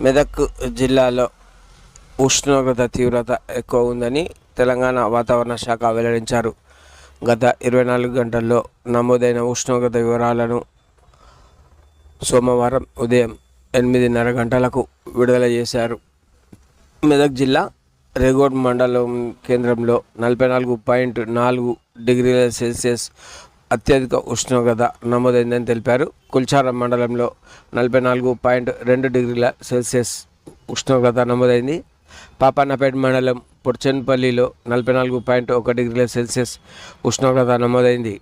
మెదక్ జిల్లాలో ఉష్ణోగ్రత తీవ్రత ఎక్కువ ఉందని తెలంగాణ వాతావరణ శాఖ వెల్లడించారు. గత ఇరవై నాలుగు గంటల్లో నమోదైన ఉష్ణోగ్రత వివరాలను సోమవారం ఉదయం ఎనిమిదిన్నర గంటలకు విడుదల చేశారు. మెదక్ జిల్లా రేగోడ్ మండలం కేంద్రంలో నలభై నాలుగు పాయింట్ నాలుగు డిగ్రీల సెల్సియస్ అత్యధిక ఉష్ణోగ్రత నమోదైందని తెలిపారు. కుల్చారం మండలంలో నలభై నాలుగు పాయింట్ రెండు డిగ్రీల సెల్సియస్ ఉష్ణోగ్రత నమోదైంది. పాపన్నపేట మండలం పుర్చన్పల్లిలో నలభై నాలుగు పాయింట్ ఒక డిగ్రీల సెల్సియస్ ఉష్ణోగ్రత నమోదైంది.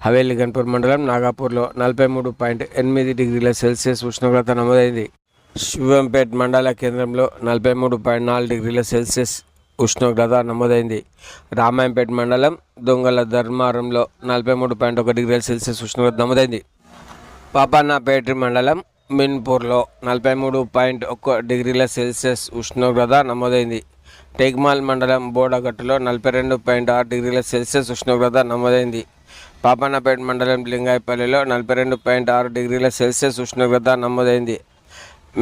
హవేలీ గన్పూర్ మండలం నాగాపూర్లో నలభై మూడు పాయింట్ ఎనిమిది డిగ్రీల సెల్సియస్ ఉష్ణోగ్రత నమోదైంది. శివంపేట్ మండల కేంద్రంలో నలభై మూడు పాయింట్ నాలుగు డిగ్రీల సెల్సియస్ ఉష్ణోగ్రత నమోదైంది. రామాయంపేట మండలం దొంగల ధర్మారంలో నలభై మూడు పాయింట్ ఒక డిగ్రీల సెల్సియస్ ఉష్ణోగ్రత నమోదైంది. పాపన్నపేట మండలం మిన్పూర్లో నలభై మూడు పాయింట్ ఒక్క డిగ్రీల సెల్సియస్ ఉష్ణోగ్రత నమోదైంది. టెగ్మాల్ మండలం బోడగట్టులో నలభై రెండు పాయింట్ ఆరు డిగ్రీల సెల్సియస్ ఉష్ణోగ్రత నమోదైంది. పాపన్నపేట మండలం లింగాయపల్లిలో నలభై రెండు పాయింట్ ఆరు డిగ్రీల సెల్సియస్ ఉష్ణోగ్రత నమోదైంది.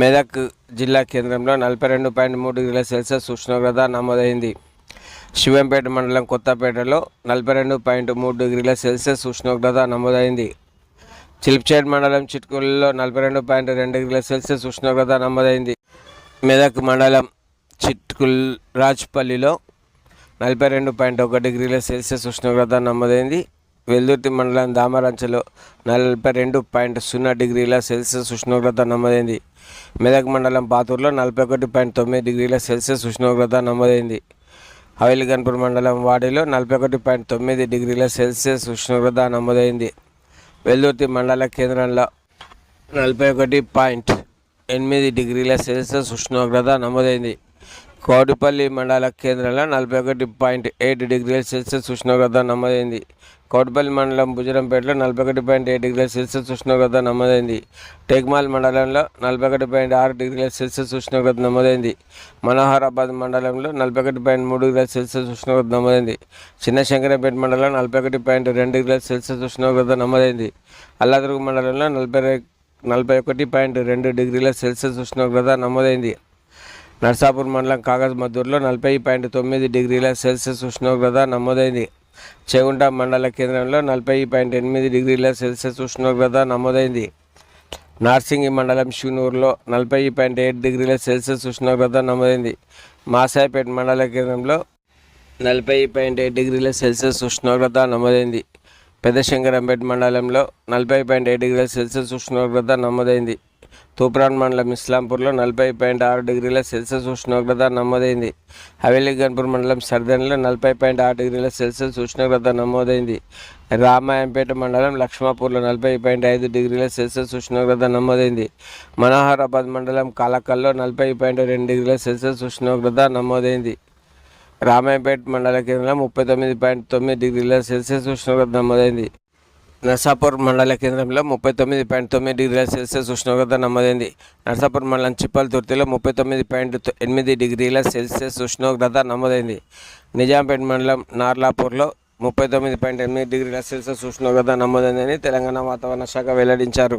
మెదక్ జిల్లా కేంద్రంలో నలభై రెండు పాయింట్ మూడు డిగ్రీల సెల్సియస్ ఉష్ణోగ్రత నమోదైంది. శివంపేట మండలం కొత్తపేటలో నలభై రెండు పాయింట్ మూడు డిగ్రీల సెల్సియస్ ఉష్ణోగ్రత నమోదైంది. చిల్ప్చేట్ మండలం చిట్కూలలో నలభై రెండు పాయింట్ రెండు డిగ్రీల సెల్సియస్ ఉష్ణోగ్రత నమోదైంది. మెదక్ మండలం చిట్కుల్ రాజ్పల్లిలో నలభై రెండు పాయింట్ ఒక డిగ్రీల సెల్సియస్ ఉష్ణోగ్రత నమోదైంది. వెల్దుర్తి మండలం దామరంచలో నలభై రెండు పాయింట్ సున్నా డిగ్రీల సెల్సియస్ ఉష్ణోగ్రత నమోదైంది. మెదక్ మండలం పాతూరులో నలభై ఒకటి పాయింట్ తొమ్మిది డిగ్రీల సెల్సియస్ ఉష్ణోగ్రత నమోదైంది. హవేలిగన్పూర్ మండలం వాడిలో నలభై ఒకటి పాయింట్ తొమ్మిది డిగ్రీల సెల్సియస్ ఉష్ణోగ్రత నమోదైంది. వెల్దుర్తి మండల కేంద్రంలో నలభై ఒకటి పాయింట్ ఎనిమిది డిగ్రీల సెల్సియస్ ఉష్ణోగ్రత నమోదైంది. కోడిపల్లి మండల కేంద్రంలో నలభై ఒకటి పాయింట్ ఎయిట్ డిగ్రీల సెల్సియస్ ఉష్ణోగ్రత నమోదైంది. కోటిపల్లి మండలం భుజరంపేటలో నలభై ఒకటి పాయింట్ ఏడు డిగ్రీల సెల్సియస్ ఉష్ణోగ్రత నమోదైంది. టేక్మాల్ మండలంలో నలభై ఒకటి పాయింట్ ఆరు డిగ్రీల సెల్సియస్ ఉష్ణోగ్రత నమోదైంది. మనోహరాబాద్ మండలంలో నలభై ఒకటి పాయింట్ మూడు డిగ్రీల సెల్సియస్ ఉష్ణోగ్రత నమోదైంది. చిన్న శంకరంపేట మండలం నలభై ఒకటి పాయింట్ రెండు డిగ్రీల సెల్సియస్ ఉష్ణోగ్రత నమోదైంది. అల్లాదుర్గ మండలంలో నలభై నలభై ఒకటి పాయింట్ రెండు డిగ్రీల సెల్సియస్ ఉష్ణోగ్రత నమోదైంది. నర్సాపూర్ మండలం కాగజ్ మద్దూరులో నలభై పాయింట్ తొమ్మిది డిగ్రీల సెల్సియస్ ఉష్ణోగ్రత నమోదైంది. చేగుంట మండల కేంద్రంలో నలభై పాయింట్ ఎనిమిది డిగ్రీల సెల్సియస్ ఉష్ణోగ్రత నమోదైంది. నార్సింగి మండలం షూనూరులో నలభై పాయింట్ ఎయిట్ డిగ్రీల సెల్సియస్ ఉష్ణోగ్రత నమోదైంది. మాసాయిపేట మండల కేంద్రంలో నలభై పాయింట్ ఎయిట్ డిగ్రీల సెల్సియస్ ఉష్ణోగ్రత నమోదైంది. పెద్దశంకరంపేట మండలంలో నలభై పాయింట్ ఎయిట్ డిగ్రీల సెల్సియస్ ఉష్ణోగ్రత నమోదైంది. తూప్రాన్ మండలం ఇస్లాంపూర్లో నలభై పాయింట్ ఆరు డిగ్రీల సెల్సియస్ ఉష్ణోగ్రత నమోదైంది. హవేలీగన్పూర్ మండలం సర్దన్లో నలభై పాయింట్ ఆరు డిగ్రీల సెల్సియస్ ఉష్ణోగ్రత నమోదైంది. రామాయంపేట మండలం లక్ష్మాపూర్లో నలభై పాయింట్ ఐదు డిగ్రీల సెల్సియస్ ఉష్ణోగ్రత నమోదైంది. మనోహరాబాద్ మండలం కాలకల్లో నలభై పాయింట్ రెండు డిగ్రీల సెల్సియస్ ఉష్ణోగ్రత నమోదైంది. రామాయంపేట మండల కేంద్రంలో ముప్పై తొమ్మిది పాయింట్ తొమ్మిది డిగ్రీల సెల్సియస్ ఉష్ణోగ్రత నమోదైంది. నర్సాపూర్ మండల కేంద్రంలో ముప్పై తొమ్మిది పాయింట్ తొమ్మిది డిగ్రీల సెల్సియస్ ఉష్ణోగ్రత నమోదైంది. నర్సాపూర్ మండలం చిప్పల్ తుర్తిలో ముప్పై తొమ్మిది పాయింట్ ఎనిమిది డిగ్రీల సెల్సియస్ ఉష్ణోగ్రత నమోదైంది. నిజాంపేట మండలం నార్లాపూర్లో ముప్పై తొమ్మిది పాయింట్ ఎనిమిది డిగ్రీల సెల్సియస్ ఉష్ణోగ్రత నమోదైందని తెలంగాణ వాతావరణ శాఖ వెల్లడించారు.